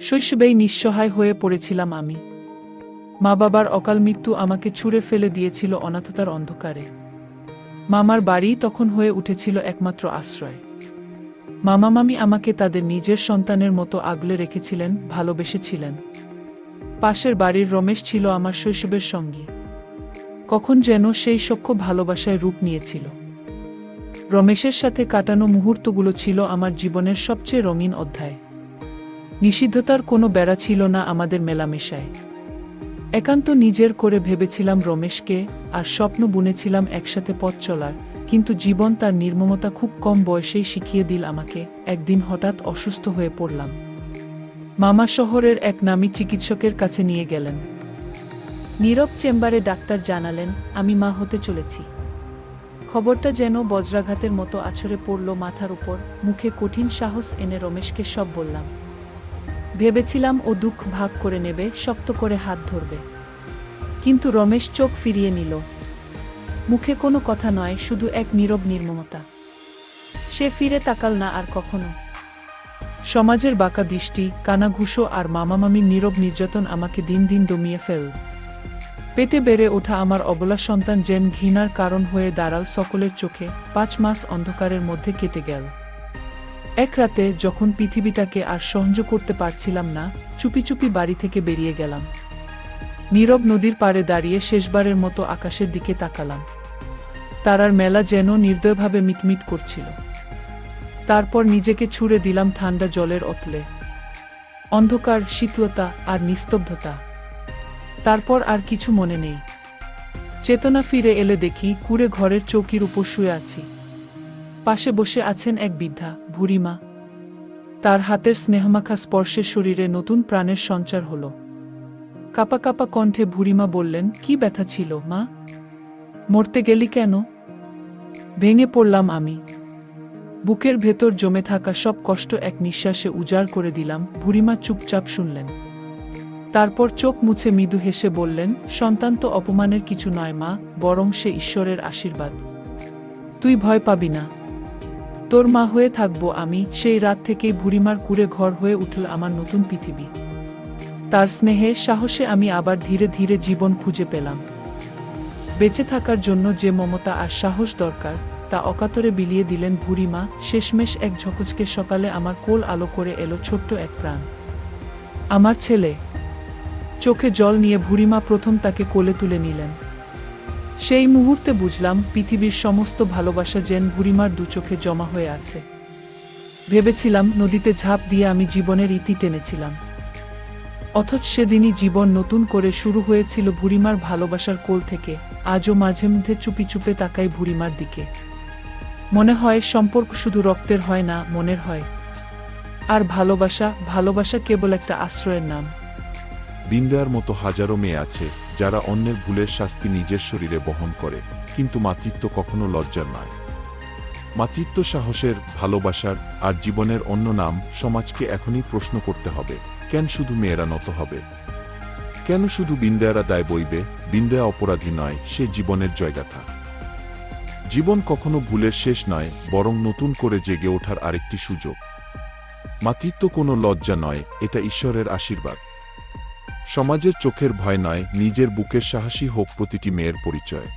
শৈশবেই নিঃসহায় হয়ে পড়েছিলাম আমি। মা বাবার অকাল মৃত্যু আমাকে ছুঁড়ে ফেলে দিয়েছিল অনাথতার অন্ধকারে। মামার বাড়ি তখন হয়ে উঠেছিল একমাত্র আশ্রয়। মামা মামি আমাকে তাদের নিজের সন্তানের মতো আগলে রেখেছিলেন, ভালোবেসেছিলেন। পাশের বাড়ির রমেশ ছিল আমার শৈশবের সঙ্গী। কখন যেন সেই সখ্য ভালোবাসায় রূপ নিয়েছিল। রমেশের সাথে কাটানো মুহূর্তগুলো ছিল আমার জীবনের সবচেয়ে রঙিন অধ্যায়। নিষিদ্ধতার কোনো বেড়া ছিল না আমাদের মেলামেশায়। একান্ত নিজের করে ভেবেছিলাম রমেশকে আর স্বপ্ন বুনেছিলাম একসাথে পথ চলার, কিন্তু জীবন তার নির্মমতা খুব কম বয়সেই শিখিয়ে দিল আমাকে, একদিন হঠাৎ অসুস্থ হয়ে পড়লাম। মামা শহরের এক নামী চিকিৎসকের কাছে নিয়ে গেলেন। নীরব চেম্বারে ডাক্তার জানালেন, আমি মা হতে চলেছি। খবরটা যেন বজ্রাঘাতের মতো আছড়ে পড়ল মাথার উপর, মুখে কঠিন সাহস এনে রমেশকে সব বললাম ভেবেছিলাম ও দুঃখ ভাগ করে নেবে, শক্ত করে হাত ধরবে। কিন্তু রমেশ চোখ ফিরিয়ে নিল। মুখে কোনো কথা নয়, শুধু এক নীরব নির্মমতা। সে ফিরে তাকাল না আর কখনো। সমাজের বাঁকা দৃষ্টি, কানাঘুষো আর মামামামির নীরব নির্যাতন আমাকে দিন দিন দমিয়ে ফেল। পেটে বেড়ে ওঠা আমার অবলা সন্তান যেন ঘৃণার কারণ হয়ে দাঁড়াল সকলের চোখে, পাঁচ মাস অন্ধকারের মধ্যে কেটে গেল। এক রাতে যখন পৃথিবীটাকে আর সহ্য করতে পারছিলাম না, চুপি চুপি বাড়ি থেকে বেরিয়ে গেলাম। নীরব নদীর পাড়ে দাঁড়িয়ে শেষবারের মতো আকাশের দিকে তাকালাম। তারার মেলা যেন নির্দয়ভাবে মিটমিট করছিল। তারপর নিজেকে ছুঁড়ে দিলাম ঠান্ডা জলের অতলে। অন্ধকার, শীতলতা আর নিস্তব্ধতা। তারপর আর কিছু মনে নেই। চেতনা ফিরে এলে দেখি কুড়ে ঘরের চৌকির উপর শুয়ে আছি। পাশে বসে আছেন এক বৃদ্ধা বুড়িমা তার হাতের স্নেহমাখা স্পর্শে শরীরে নতুন প্রাণের সঞ্চার হল। কাপা কাপা কণ্ঠে ভুরিমা বললেন, কি ব্যথা ছিল, মা? মরতে গেলি কেন? ভেঙে পড়লাম আমি। বুকের ভেতর জমে থাকা সব কষ্ট এক নিঃশ্বাসে উজাড় করে দিলাম। ভুরিমা চুপচাপ শুনলেন। তারপর চোখ মুছে মৃদু হেসে বললেন, সন্তান তো অপমানের কিছু নয়, মা, বরং সে ঈশ্বরের আশীর্বাদ। তুই ভয় পাবি না। তোর মা হয়ে থাকব আমি, সেই রাত থেকেই বুড়িমার কুড়ে ঘর হয়ে উঠল আমার নতুন পৃথিবী। তার স্নেহে, সাহসে আমি আবার ধীরে ধীরে জীবন খুঁজে পেলাম। বেঁচে থাকার জন্য যে মমতা আর সাহস দরকার, তা অকাতরে বিলিয়ে দিলেন বুড়িমা, শেষমেশ এক ঝকচকে সকালে আমার কোল আলো করে এলো ছোট্ট এক প্রাণ। আমার ছেলে। চোখে জল নিয়ে বুড়িমা প্রথম তাকে কোলে তুলে নিলেন। সেই মুহূর্তে বুঝলাম পৃথিবীর সমস্ত ভালোবাসা যেন বুড়িমার দু চোখে জমা হয়ে আছে। ভেবেছিলাম নদীতে ঝাঁপ দিয়ে আমি জীবনের ইতি টেনেছিলাম। অথচ সেদিনই জীবন নতুন করে শুরু হয়েছিল ভুরিমার ভালোবাসার কোল থেকে, আজও মাঝে মধ্যে চুপি চুপে তাকাই বুড়িমার দিকে। মনে হয় সম্পর্ক শুধু রক্তের হয় না, মনের হয়। আর ভালোবাসা ভালোবাসা কেবল একটা আশ্রয়ের নাম। বিন্দার মতো হাজারো মেয়ে আছে। যারা অন্যের ভুলের শাস্তি নিজের শরীরে বহন করে, কিন্তু মাতৃত্ব কখনো লজ্জার নয়। মাতৃত্ব সাহসের, ভালোবাসার আর জীবনের অন্য নাম সমাজকে এখনই প্রশ্ন করতে হবে, কেন শুধু মেয়েরা নত হবে? কেন শুধু বিন্দায়ারা দায় বইবে বিন্দায়া অপরাধী নয়, সে জীবনের জয়গাথা। জীবন কখনো ভুলের শেষ নয়, বরং নতুন করে জেগে ওঠার আরেকটি সুযোগ। মাতৃত্ব কোনো লজ্জা নয়, এটা ঈশ্বরের আশীর্বাদ। সমাজের চোখের ভয় নয় নিজের বুকের সাহসী হোক প্রতিটি মেয়ের পরিচয়।